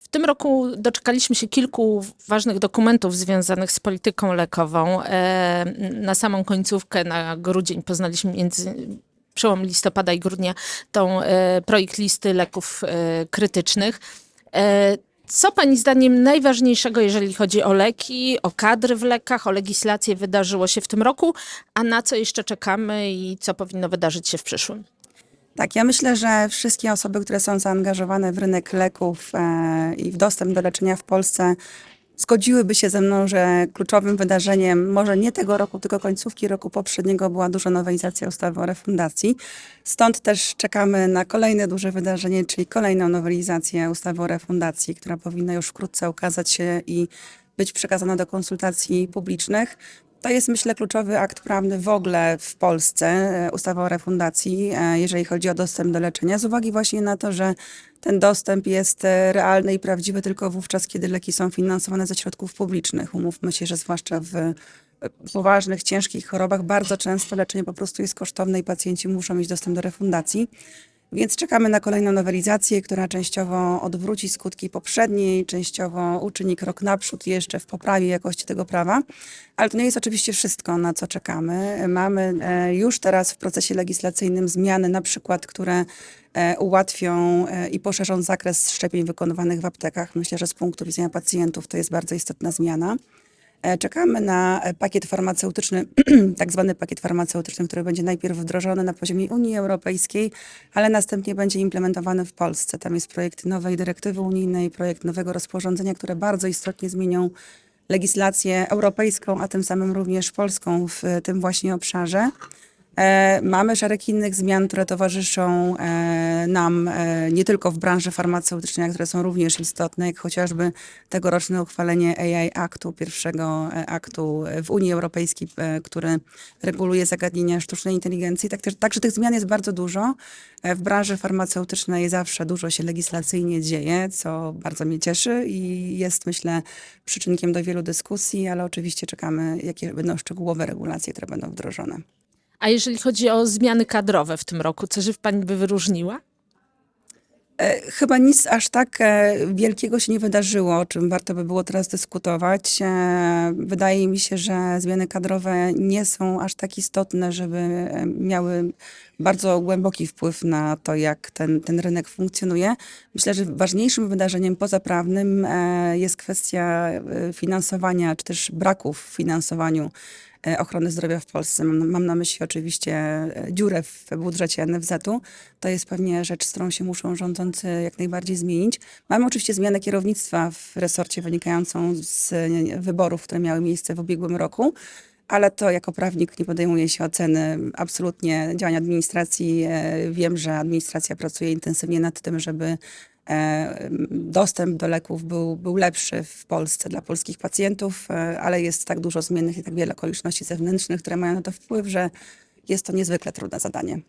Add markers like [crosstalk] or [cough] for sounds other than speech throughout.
W tym roku doczekaliśmy się kilku ważnych dokumentów związanych z polityką lekową. E, Na samą końcówkę, na grudzień, poznaliśmy między przełom listopada i grudnia tą e, projekt listy leków e, krytycznych. Co Pani zdaniem najważniejszego, jeżeli chodzi o leki, o kadry w lekach, o legislację wydarzyło się w tym roku, a na co jeszcze czekamy i co powinno wydarzyć się w przyszłym? Tak, ja myślę, że wszystkie osoby, które są zaangażowane w rynek leków e, i w dostęp do leczenia w Polsce, zgodziłyby się ze mną, że kluczowym wydarzeniem, może nie tego roku, tylko końcówki roku poprzedniego, była duża nowelizacja ustawy o refundacji. Stąd też czekamy na kolejne duże wydarzenie, czyli kolejną nowelizację ustawy o refundacji, która powinna już wkrótce ukazać się i być przekazana do konsultacji publicznych. To jest, myślę, kluczowy akt prawny w ogóle w Polsce, e, ustawa o refundacji, e, jeżeli chodzi o dostęp do leczenia, z uwagi właśnie na to, że ten dostęp jest e, realny i prawdziwy tylko wówczas, kiedy leki są finansowane ze środków publicznych. Umówmy się, że zwłaszcza w poważnych, ciężkich chorobach bardzo często leczenie po prostu jest kosztowne i pacjenci muszą mieć dostęp do refundacji. Więc czekamy na kolejną nowelizację, która częściowo odwróci skutki poprzedniej, częściowo uczyni krok naprzód jeszcze w poprawie jakości tego prawa. Ale to nie jest oczywiście wszystko, na co czekamy. Mamy e, już teraz w procesie legislacyjnym zmiany, na przykład, które e, ułatwią e, i poszerzą zakres szczepień wykonywanych w aptekach. Myślę, że z punktu widzenia pacjentów to jest bardzo istotna zmiana. E, Czekamy na e, pakiet farmaceutyczny, [clears throat] tak zwany pakiet farmaceutyczny, który będzie najpierw wdrożony na poziomie Unii Europejskiej, ale następnie będzie implementowany w Polsce. Tam jest projekt nowej dyrektywy unijnej, projekt nowego rozporządzenia, które bardzo istotnie zmienią legislację europejską, a tym samym również polską w e, tym właśnie obszarze. E, Mamy szereg innych zmian, które towarzyszą e, nam e, nie tylko w branży farmaceutycznej, które są również istotne, jak chociażby tegoroczne uchwalenie AI Aktu, pierwszego aktu w Unii Europejskiej, który reguluje zagadnienia sztucznej inteligencji. Tak też, także tych zmian jest bardzo dużo. W branży farmaceutycznej zawsze dużo się legislacyjnie dzieje, co bardzo mnie cieszy i jest, myślę, przyczynkiem do wielu dyskusji, ale oczywiście czekamy, jakie będą szczegółowe regulacje, które będą wdrożone. A jeżeli chodzi o zmiany kadrowe w tym roku, coś Pani by wyróżniła? E, Chyba nic aż tak e, wielkiego się nie wydarzyło, o czym warto by było teraz dyskutować. E, Wydaje mi się, że zmiany kadrowe nie są aż tak istotne, żeby miały bardzo głęboki wpływ na to, jak ten, ten rynek funkcjonuje. Myślę, że ważniejszym wydarzeniem pozaprawnym jest kwestia finansowania, czy też braków w finansowaniu ochrony zdrowia w Polsce. Mam, mam na myśli oczywiście e, dziurę w budżecie NFZ-u. To jest pewnie rzecz, z którą się muszą rządzący jak najbardziej zmienić. Mamy oczywiście zmianę kierownictwa w resorcie wynikającą z e, wyborów, które miały miejsce w ubiegłym roku. Ale to jako prawnik nie podejmuje się oceny absolutnie działań administracji. E, Wiem, że administracja pracuje intensywnie nad tym, żeby e, dostęp do leków był, był lepszy w Polsce dla polskich pacjentów, e, ale jest tak dużo zmiennych i tak wiele okoliczności zewnętrznych, które mają na to wpływ, że jest to niezwykle trudne zadanie.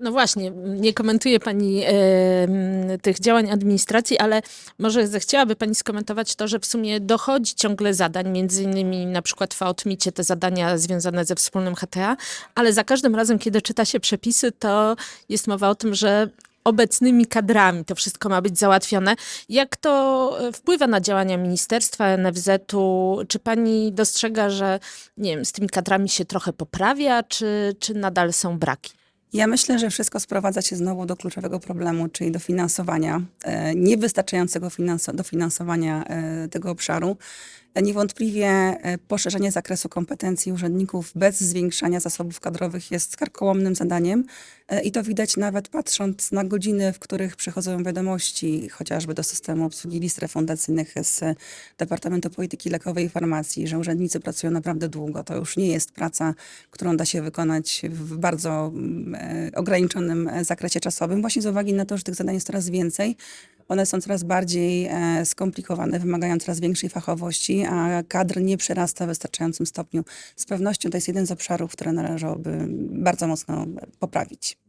No właśnie, nie komentuje Pani e, tych działań administracji, ale może zechciałaby Pani skomentować to, że w sumie dochodzi ciągle zadań, między innymi na przykład w Aotmicie te zadania związane ze wspólnym HTA, ale za każdym razem, kiedy czyta się przepisy, to jest mowa o tym, że obecnymi kadrami to wszystko ma być załatwione. Jak to e, wpływa na działania ministerstwa, NFZ-u? Czy pani dostrzega, że nie wiem, z tymi kadrami się trochę poprawia, czy, czy nadal są braki? Ja myślę, że wszystko sprowadza się znowu do kluczowego problemu, czyli do finansowania, e, niewystarczającego finanso- dofinansowania e, tego obszaru. Niewątpliwie e, poszerzenie zakresu kompetencji urzędników bez zwiększania zasobów kadrowych jest karkołomnym zadaniem e, i to widać nawet patrząc na godziny, w których przychodzą wiadomości chociażby do systemu obsługi list refundacyjnych z Departamentu Polityki Lekowej i Farmacji, że urzędnicy pracują naprawdę długo. To już nie jest praca, którą da się wykonać w bardzo mm, e, ograniczonym zakresie czasowym, właśnie z uwagi na to, że tych zadań jest coraz więcej. One są coraz bardziej e, skomplikowane, wymagają coraz większej fachowości, a kadr nie przyrasta w wystarczającym stopniu. Z pewnością to jest jeden z obszarów, które należałoby bardzo mocno poprawić.